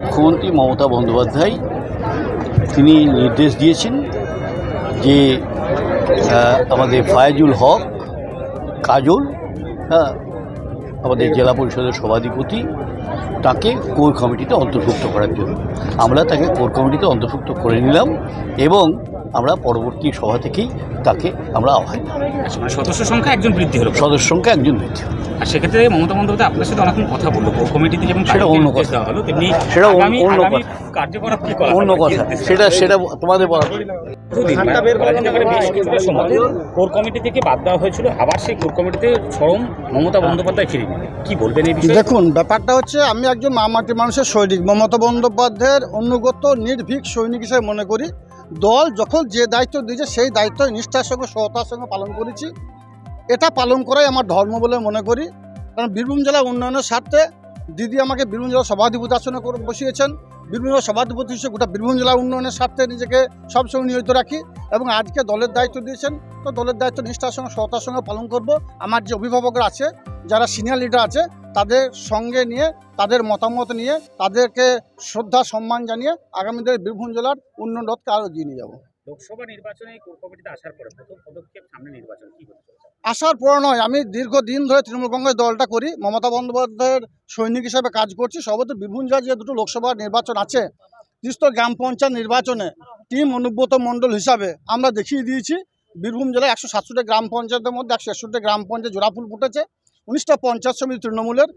মুখ্যমন্ত্রী মমতা বন্দ্যোপাধ্যায় তিনি নির্দেশ দিয়েছেন যে আমাদের ফায়জুল হক কাজল হ্যাঁ, আমাদের জেলা পরিষদের সভাধিপতি তাকে কোর কমিটিতে অন্তর্ভুক্ত করার জন্য। আমরা তাকে কোর কমিটিতে অন্তর্ভুক্ত করে নিলাম এবং আমরা পরবর্তী সভা থেকেই তাকে আমরা আহ্বান। আচ্ছা, সদস্য সংখ্যা একজন বৃদ্ধি হলো। সদস্য সংখ্যা একজন বৃদ্ধি হলো। আর সেক্ষেত্রে মমতা বন্দ্যোপাধ্যায় আপনার সাথে অনেকক্ষণ কথা বলল। কোর কমিটিতে যেমন সেটা অন্য কথা। হলো তেমনি সেটা অন্য- কথা। কার্যকলাপ কি করা অন্য কথা। সেটা সেটা তোমাদের বলা কোর কমিটি থেকে বাদ দেওয়া হয়েছিল। আবার সেই কোর কমিটিতে স্বয়ং মমতা বন্দ্যোপাধ্যায় ফিরে কি বলবেন এই বিষয়ে? দেখুন ব্যাপারটা হচ্ছে আমি একজন মামাটি মানুষের সৈনিক। মমতা বন্দ্যোপাধ্যায়ের অনুগত নির্ভীক সৈনিক হিসেবে মনে করি দল যখন যে দায়িত্ব দিয়েছে, সেই দায়িত্ব নিষ্ঠার সঙ্গে, সহতার সঙ্গে পালন করেছি। এটা পালন করাই আমার ধর্ম বলে মনে করি। কারণ বীরভূম জেলা উন্নয়নের স্বার্থে দিদি আমাকে বীরভূম জেলা সভাধিপতি আসনে করে বসিয়েছেন। বীরভূম জেলা সভাধিপতি হিসেবে গোটা বীরভূম জেলা উন্নয়নের স্বার্থে নিজেকে সবসময় নিয়োজিত রাখি এবং আজকে দলের দায়িত্ব দিয়েছেন। তো দলের দায়িত্ব, নিষ্ঠার সঙ্গে, সহতার সঙ্গে পালন করব। আমার যে অভিভাবকরা আছে, যারা সিনিয়র লিডার আছে তাদের সঙ্গে নিয়ে তাদের মতামত নিয়ে তাদেরকে শ্রদ্ধা সম্মান জানিয়ে আগামী দিনে বীরভূম জেলার উন্নয়ন রথকে আরও এগিয়ে নিয়ে যাব। লোকসভা নির্বাচনে কোর কমিটিতে আসার পরে প্রথম পদক্ষেপ সামনে নির্বাচন কি আসার পর নয় আমি দীর্ঘদিন ধরে তৃণমূল কংগ্রেস দলটা করি মমতা বন্দ্যোপাধ্যায়ের সৈনিক হিসাবে কাজ করছি সর্বত্র বীরভূম জেলায় যে দুটো লোকসভা নির্বাচন আছে তিস্তর গ্রাম পঞ্চায়েত নির্বাচনে টিম অনুব্রত মণ্ডল হিসাবে আমরা দেখিয়ে দিয়েছি বীরভূম জেলায় একশো সাতষট্টি গ্রাম পঞ্চায়েতের মধ্যে একশো একষট্টি গ্রাম পঞ্চায়েত জোড়াফুল ফুটেছে। উনিশটা পঞ্চাশ সমিতি তৃণমূলের